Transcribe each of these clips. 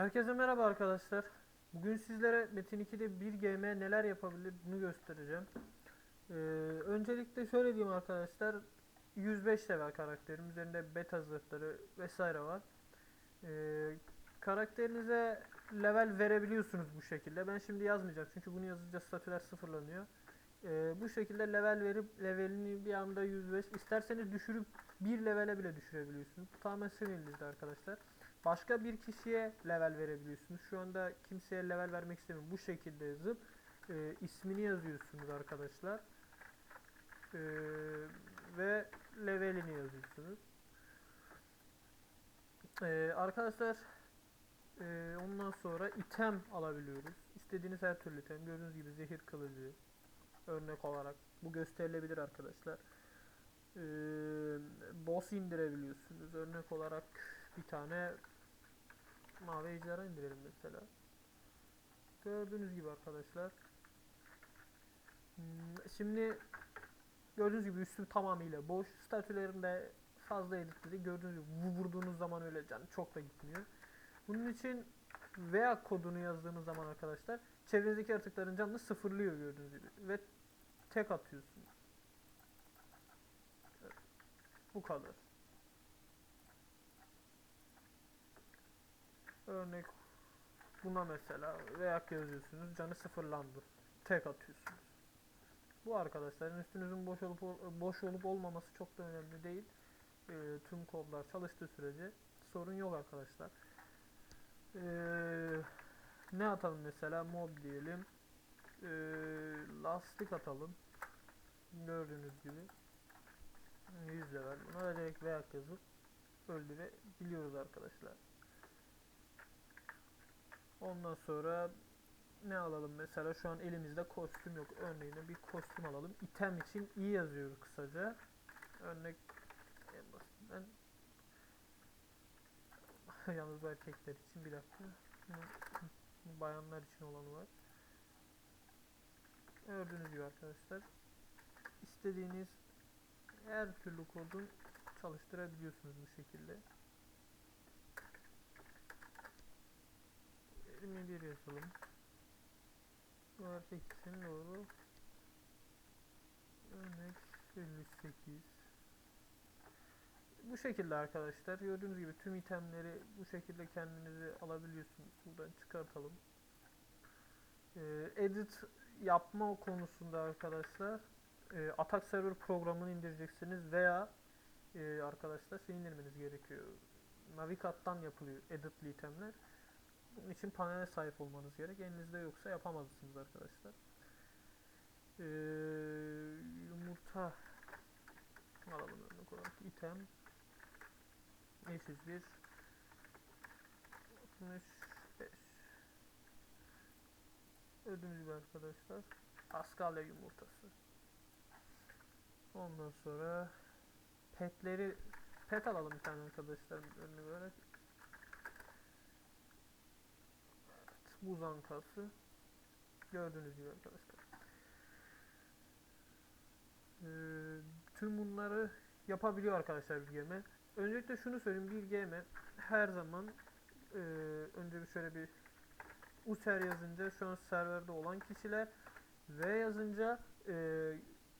Herkese merhaba arkadaşlar. Bugün sizlere Metin 2'de 1GM neler yapabilir bunu göstereceğim. Ee, öncelikle şöyle diyeyim arkadaşlar. 105 level karakterim. Üzerinde beta zırhları vesaire var. Ee, karakterinize level verebiliyorsunuz bu şekilde. Ben şimdi yazmayacağım çünkü bunu yazınca statüler sıfırlanıyor. Ee, bu şekilde level verip levelini bir anda 105 isterseniz düşürüp bir levele bile düşürebiliyorsunuz. Bu tamamen sizin elinizde arkadaşlar. Başka bir kişiye level verebiliyorsunuz. Şu anda kimseye level vermek istemiyorum. Bu şekilde yazıp e, ismini yazıyorsunuz arkadaşlar. E, ve levelini yazıyorsunuz. E, arkadaşlar e, ondan sonra item alabiliyoruz. İstediğiniz her türlü item. Gördüğünüz gibi zehir kılıcı örnek olarak bu gösterilebilir arkadaşlar. E, boss indirebiliyorsunuz. Örnek olarak bir tane mavi ejderha indirelim mesela. Gördüğünüz gibi arkadaşlar. Hmm, Şimdi gördüğünüz gibi üstüm tamamıyla boş. Statülerinde fazla editledi. Gördüğünüz gibi vu- vurduğunuz zaman öyle can çok da gitmiyor. Bunun için veya kodunu yazdığınız zaman arkadaşlar çevrenizdeki yaratıkların canını sıfırlıyor gördüğünüz gibi ve tek atıyorsunuz. Bu kadar. Örnek buna mesela react yazıyorsunuz. Canı sıfırlandı. Tek atıyorsunuz. Bu arkadaşların üstünüzün boş olup ol- boş olup olmaması çok da önemli değil. Ee, tüm kodlar çalıştığı sürece sorun yok arkadaşlar. Ee, ne atalım mesela mob diyelim. Ee, lastik atalım. Gördüğünüz gibi 100 level. Buna da direkt react yazıp öldürebiliyoruz arkadaşlar. Ondan sonra ne alalım mesela şu an elimizde kostüm yok. Örneğine bir kostüm alalım. İtem için iyi yazıyoruz kısaca. Örnek en basitinden yalnız erkekler için bir dakika. Bayanlar için olanı var. Gördüğünüz gibi arkadaşlar istediğiniz her türlü kodun çalıştırabiliyorsunuz bu şekilde. 21 yazalım. Bu erkek için doğru. Örnek 58. Bu şekilde arkadaşlar. Gördüğünüz gibi tüm itemleri bu şekilde kendinize alabiliyorsunuz. Buradan çıkartalım. Ee, edit yapma konusunda arkadaşlar e, Atak Server programını indireceksiniz veya e, arkadaşlar şey indirmeniz gerekiyor. Navigat'tan yapılıyor editli itemler. Bunun için panele sahip olmanız gerek. Elinizde yoksa yapamazsınız arkadaşlar. Ee, yumurta alalım örnek olarak. item 501 65 Gördüğünüz gibi arkadaşlar Askalya yumurtası. Ondan sonra petleri pet alalım bir tane arkadaşlar örnek olarak. Buz ankası gördüğünüz gibi arkadaşlar. Ee, tüm bunları yapabiliyor arkadaşlar bir gemi. Öncelikle şunu söyleyeyim bir gemi her zaman e, önce bir şöyle bir user yazınca şu an serverde olan kişiler V yazınca e,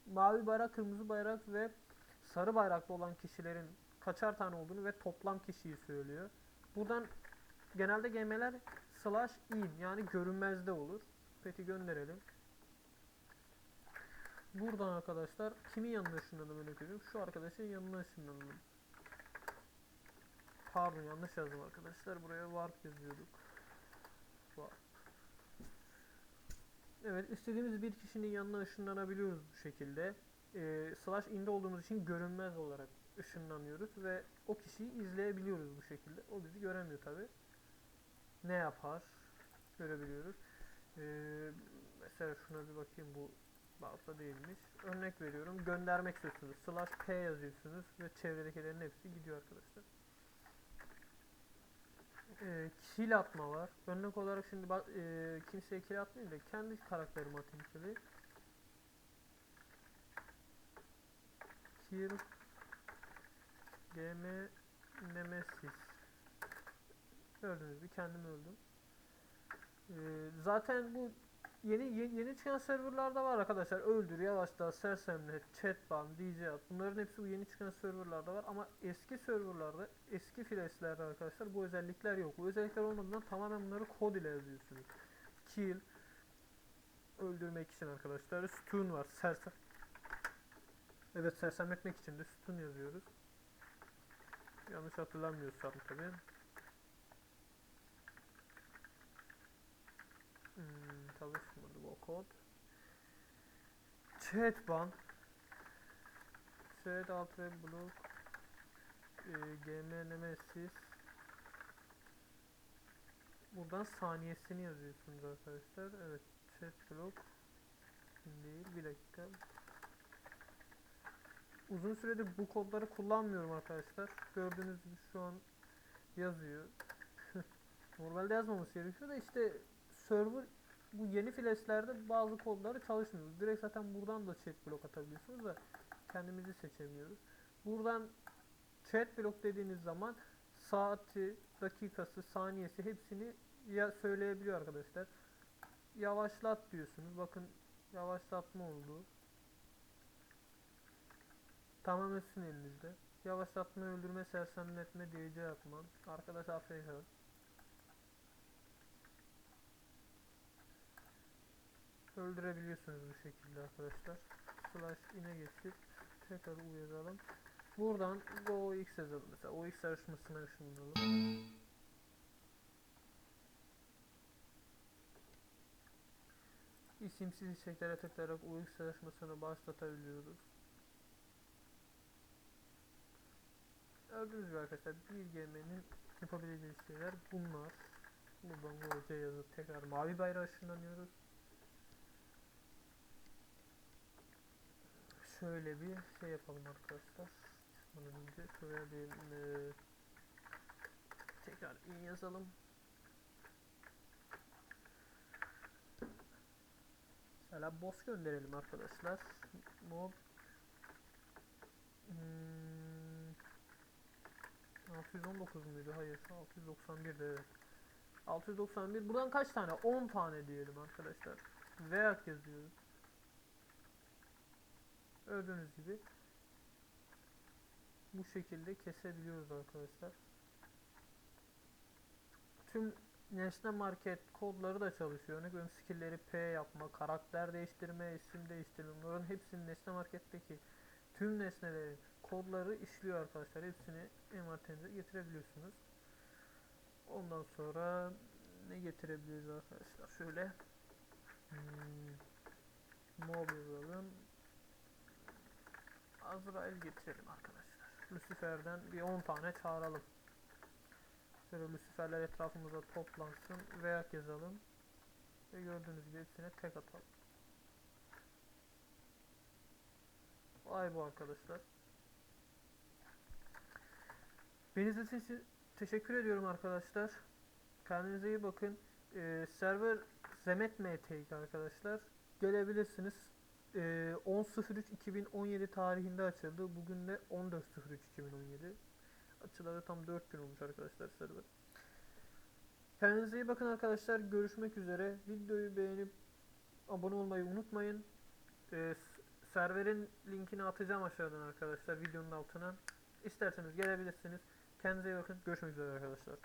mavi bayrak, kırmızı bayrak ve sarı bayraklı olan kişilerin kaçar tane olduğunu ve toplam kişiyi söylüyor. Buradan genelde GM'ler slash in yani görünmezde olur. Peki gönderelim. Buradan arkadaşlar kimin yanına ışınlanalım örnek veriyorum. Şu arkadaşın yanına ışınlanalım. Pardon yanlış yazdım arkadaşlar. Buraya warp yazıyorduk. Warp. Evet istediğimiz bir kişinin yanına ışınlanabiliyoruz bu şekilde. Ee, slash in'de olduğumuz için görünmez olarak ışınlanıyoruz ve o kişiyi izleyebiliyoruz bu şekilde. O bizi göremiyor tabi ne yapar görebiliyoruz. Ee, mesela şuna bir bakayım bu bağımsız değilmiş. Örnek veriyorum göndermek istiyorsunuz. Slash P yazıyorsunuz ve çevredekilerin hepsi gidiyor arkadaşlar. Ee, kill atma var. Örnek olarak şimdi bak e, kimseye kill atmayayım da kendi karakterime atayım kill'i. Kill GM Nemesis Gördüğünüz gibi kendim öldüm. Ee, zaten bu yeni yeni, yeni çıkan serverlarda var arkadaşlar. Öldür, yavaşla, sersemlet, chatban, DJ at. Bunların hepsi bu yeni çıkan serverlarda var ama eski serverlarda, eski flash'lerde arkadaşlar bu özellikler yok. Bu özellikler olmadığından tamamen bunları kod ile yazıyorsunuz. Kill öldürmek için arkadaşlar. Stun var. Sersem Evet sersemletmek için de stun yazıyoruz. Yanlış hatırlamıyorsam tabii. Hmm, çalışmadı bu kod. Chat ban. Chat alt web block. E, gm nemesis. Buradan saniyesini yazıyorsunuz arkadaşlar. Evet chat block. Değil bir dakika. Uzun süredir bu kodları kullanmıyorum arkadaşlar. Gördüğünüz gibi şu an yazıyor. Normalde yazmaması gerekiyor da işte server bu yeni flash'lerde bazı kodları çalışmıyor. Direkt zaten buradan da chat block atabiliyorsunuz da kendimizi seçemiyoruz. Buradan chat block dediğiniz zaman saati, dakikası, saniyesi hepsini ya söyleyebiliyor arkadaşlar. Yavaşlat diyorsunuz. Bakın yavaşlatma oldu. Tamamen sizin elinizde. Yavaşlatma, öldürme, sersemletme, DC atma. Arkadaş AFK. Öldürebiliyorsunuz bu şekilde arkadaşlar. Slash ine geçip tekrar U yazalım. Buradan Go X yazalım mesela. OX yarışmasına ışınlanalım. İsimsiz içeriklere tıklayarak UX yarışmasını başlatabiliyoruz. Gördüğünüz gibi arkadaşlar bir GM'nin yapabileceği şeyler bunlar. Buradan GoC yazıp tekrar mavi bayrağı ışınlanıyoruz. Şöyle bir şey yapalım arkadaşlar. Çıkmadan önce şöyle bir e, tekrar in yazalım. Mesela boss gönderelim arkadaşlar. Mob hmm, 619 muydu? Hayır. 691'de evet. 691. Buradan kaç tane? 10 tane diyelim arkadaşlar. Veya yazıyoruz. Gördüğünüz gibi bu şekilde kesebiliyoruz arkadaşlar. Tüm nesne market kodları da çalışıyor. Veriyorum skill'leri P yapma, karakter değiştirme, isim değiştirme. Bunların hepsinin nesne marketteki tüm nesneleri kodları işliyor arkadaşlar. Hepsini envanterinize getirebiliyorsunuz. Ondan sonra ne getirebiliriz arkadaşlar? Şöyle hmm, mob yazalım. Azrail getirelim arkadaşlar. Lucifer'den bir 10 tane çağıralım. Şöyle Lucifer'ler etrafımıza toplansın. Veya yazalım. Ve gördüğünüz gibi hepsine tek atalım. Olay bu arkadaşlar. Beni için teşekkür ediyorum arkadaşlar. Kendinize iyi bakın. Ee, server Zemet MTK arkadaşlar. Gelebilirsiniz. Ee, 10.03.2017 tarihinde açıldı. Bugün de 14.03.2017. Açılalı tam 4 gün olmuş arkadaşlar server. Kendinize iyi bakın arkadaşlar. Görüşmek üzere. Videoyu beğenip abone olmayı unutmayın. S- serverin linkini atacağım aşağıdan arkadaşlar videonun altına. İsterseniz gelebilirsiniz. Kendinize iyi bakın. Görüşmek üzere arkadaşlar.